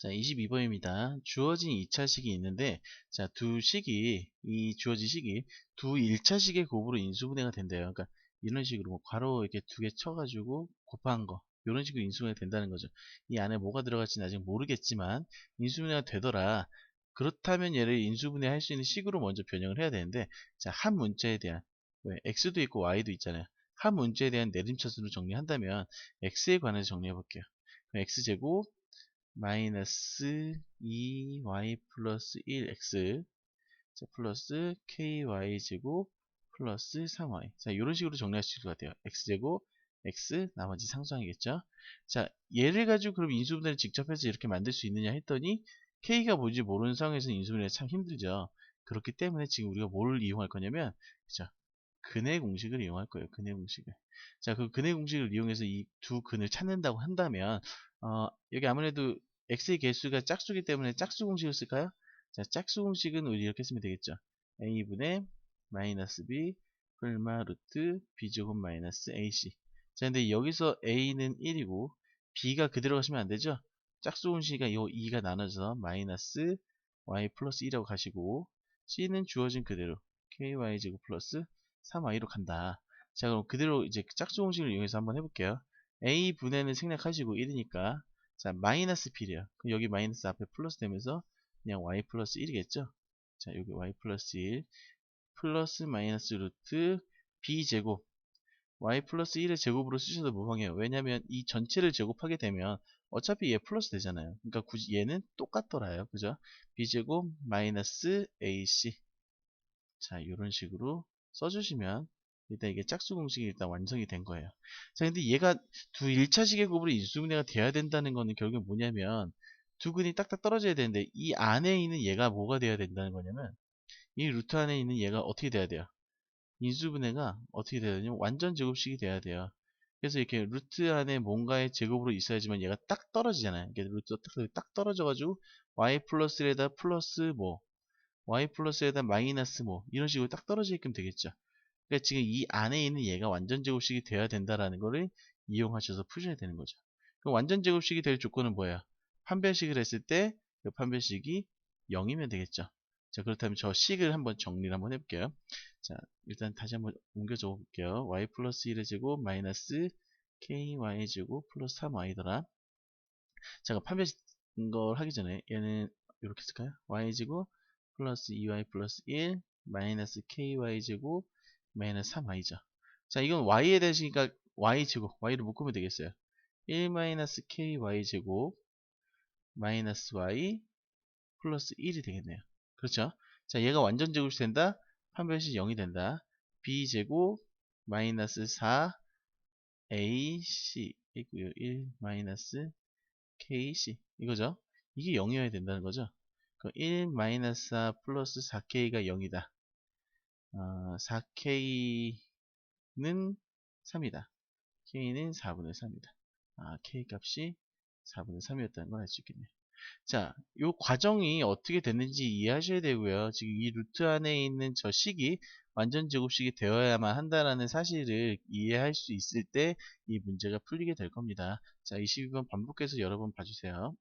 자, 22번입니다. 주어진 2차식이 있는데, 자, 두 식이, 이 주어진 식이 두 1차식의 곱으로 인수분해가 된대요. 그러니까 이런 식으로 뭐 괄호 이렇게 두 개 쳐가지고 곱한 거. 이런 식으로 인수분해가 된다는 거죠. 이 안에 뭐가 들어갈지는 아직 모르겠지만, 인수분해가 되더라. 그렇다면 얘를 인수분해 할 수 있는 식으로 먼저 변형을 해야 되는데, 자, 한 문자에 대한, 왜, x도 있고 y도 있잖아요. 한 문자에 대한 내림차순으로 정리한다면, x에 관해서 정리해 볼게요. x제곱, 마이너스 2y 플러스 1x 자, 플러스 ky 제곱 플러스 3y 자 이런 식으로 정리할 수 있을 것 같아요. x제곱 x 나머지 상수항이겠죠? 자 얘를 가지고 그럼 인수분해를 직접 해서 이렇게 만들 수 있느냐 했더니 k가 뭔지 모르는 상황에서 인수분해 참 힘들죠. 그렇기 때문에 지금 우리가 뭘 이용할 거냐면 그죠 근의 공식을 이용할 거예요 근의 공식을. 자그 근의 공식을 이용해서 이 두 근을 찾는다고 한다면 어, 여기 아무래도 x의 개수가 짝수기 때문에 짝수 공식을 쓸까요? 자, 짝수 공식은 우리 이렇게 쓰면 되겠죠. a분의 마이너스 b 풀마 루트 b제곱 마이너스 ac 자, 근데 여기서 a는 1이고 b가 그대로 가시면 안 되죠? 짝수 공식이 요 2가 나눠져서 마이너스 y 플러스 2라고 가시고 c는 주어진 그대로 ky제곱 플러스 3y로 간다. 자, 그럼 그대로 이제 짝수 공식을 이용해서 한번 해볼게요. a 분해는 생략하시고 1이니까 자, 마이너스 b래요. 그럼 여기 마이너스 앞에 플러스 되면서 그냥 y 플러스 1이겠죠? 자, 여기 y 플러스 1 플러스 마이너스 루트 b제곱 y 플러스 1의 제곱으로 쓰셔도 무방해요. 왜냐면 이 전체를 제곱하게 되면 어차피 얘 플러스 되잖아요. 그러니까 굳이 얘는 똑같더라요. 그죠? b제곱 마이너스 ac 자, 이런 식으로 써주시면 일단 이게 짝수 공식이 일단 완성이 된 거예요. 자, 근데 얘가 두 1차식의 곱으로 인수분해가 돼야 된다는 거는 결국 뭐냐면 두 근이 딱딱 떨어져야 되는데 이 안에 있는 얘가 뭐가 돼야 된다는 거냐면 이 루트 안에 있는 얘가 어떻게 돼야 돼요? 인수분해가 어떻게 돼야 되냐면 완전 제곱식이 돼야 돼요. 그래서 이렇게 루트 안에 뭔가의 제곱으로 있어야지만 얘가 딱 떨어지잖아요. 이게 루트가 딱, 딱 떨어져가지고 y 플러스에다 플러스 뭐 y 플러스에다 마이너스 뭐 이런 식으로 딱 떨어지게끔 되겠죠. 그러니까 지금 이 안에 있는 얘가 완전 제곱식이 돼야 된다라는 거를 이용하셔서 푸셔야 되는 거죠. 그럼 완전 제곱식이 될 조건은 뭐예요? 판별식을 했을 때 그 판별식이 0이면 되겠죠. 자 그렇다면 저 식을 한번 정리를 한번 해볼게요. 자 일단 다시 한번 옮겨줘 볼게요. y 플러스 1의 제곱 마이너스 ky 제곱 플러스 3y더라. 자 판별식 걸 하기 전에 얘는 이렇게 쓸까요? y 제곱 플러스 2y 플러스 1 마이너스 ky 제곱 마이너스 3y죠. 자, 이건 y에 대해서니까 y제곱, y를 묶으면 되겠어요. 1 마이너스 ky 제곱 마이너스 y 플러스 1이 되겠네요. 그렇죠? 자, 얘가 완전 제곱이 된다. 판별식 0이 된다. b제곱 마이너스 4 ac 이고요. 1 마이너스 kc 이거죠? 이게 0이어야 된다는 거죠. 1 마이너스 4 플러스 4k가 0이다. 어, 4k는 3이다. k는 4분의 3이다. 아, k 값이 4분의 3이었다는 걸 알 수 있겠네요. 자, 이 과정이 어떻게 됐는지 이해하셔야 되고요. 지금 이 루트 안에 있는 저 식이 완전 제곱식이 되어야만 한다라는 사실을 이해할 수 있을 때 이 문제가 풀리게 될 겁니다. 자, 22번 반복해서 여러 번 봐주세요.